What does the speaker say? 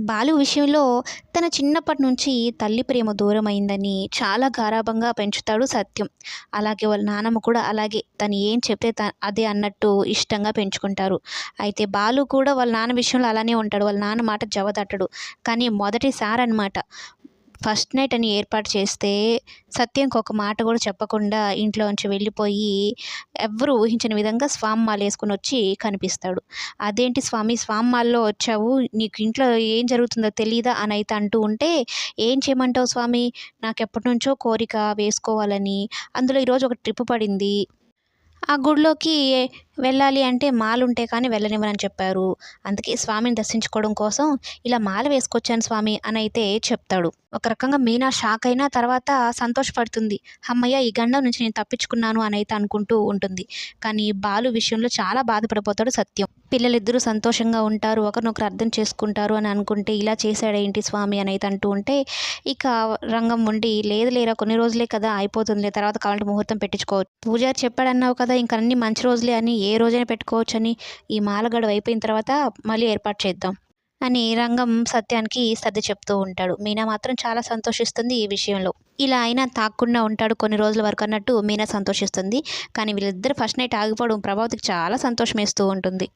బాలు విషయంలో తన చిన్నప్పటి నుంచి తల్లి ప్రేమ దూరమైందని చాలా గారాబంగా పెంచుతాడు సత్యం. అలాగే వాళ్ళ నానమ్మ కూడా అలాగే తను ఏం చెప్తే త అదే అన్నట్టు ఇష్టంగా పెంచుకుంటారు. అయితే బాలు కూడా వాళ్ళ నాన్న విషయంలో అలానే ఉంటాడు. వాళ్ళ నాన్న మాట జవదట్టడు. కానీ మొదటిసారి అనమాట ఫస్ట్ నైట్ అని ఏర్పాటు చేస్తే సత్యంకి ఒక మాట కూడా చెప్పకుండా ఇంట్లోంచి వెళ్ళిపోయి ఎవ్వరూ ఊహించని విధంగా స్వామి మాల వేసుకుని వచ్చి కనిపిస్తాడు. అదేంటి స్వామి స్వామి మాల్లో వచ్చావు? నీకు ఇంట్లో ఏం జరుగుతుందో తెలియదా అని అయితే అంటూ ఉంటే ఏం చేయమంటావు స్వామి? నాకు ఎప్పటి నుంచో కోరిక వేసుకోవాలని అందులో ఈరోజు ఒక ట్రిప్ పడింది. ఆ గుడిలోకి వెళ్ళాలి అంటే మాలు ఉంటే కానీ వెళ్ళనివ్వనని చెప్పారు. అందుకే స్వామిని దర్శించుకోవడం కోసం ఇలా మాల వేసుకొచ్చాను స్వామి అని అయితే చెప్తాడు. ఒక రకంగా మీనా షాక్ అయిన తర్వాత సంతోషపడుతుంది. అమ్మయ్య ఈ గండం నుంచి నేను తప్పించుకున్నాను అని అయితే అనుకుంటూ ఉంటుంది. కానీ బాలు విషయంలో చాలా బాధపడిపోతాడు సత్యం. పిల్లలిద్దరూ సంతోషంగా ఉంటారు ఒకరినొకరు అర్థం చేసుకుంటారు అని అనుకుంటే ఇలా చేశాడేంటి స్వామి అని అయితే అంటూ ఉంటే ఇక రంగం ఉండి లేదు లేరా కొన్ని రోజులే కదా అయిపోతుంది తర్వాత కావాలంటే ముహూర్తం పెట్టించుకోవచ్చు. పూజారి చెప్పాడన్నావు కదా ఇంక అన్ని మంచి రోజులే అని ఏ ఏ రోజైనా పెట్టుకోవచ్చని ఈ మాల గడువు అయిపోయిన తర్వాత మళ్ళీ ఏర్పాటు చేద్దాం అని రంగం సత్యానికి సర్ది చెప్తూ ఉంటాడు. మీనా మాత్రం చాలా సంతోషిస్తుంది ఈ విషయంలో. ఇలా అయినా తాకుండా ఉంటాడు కొన్ని రోజుల వరకు అన్నట్టు మీనా సంతోషిస్తుంది. కానీ వీళ్ళిద్దరు ఫస్ట్ నైట్ ఆగిపోవడం ప్రభావతికి చాలా సంతోషం వేస్తూ ఉంటుంది.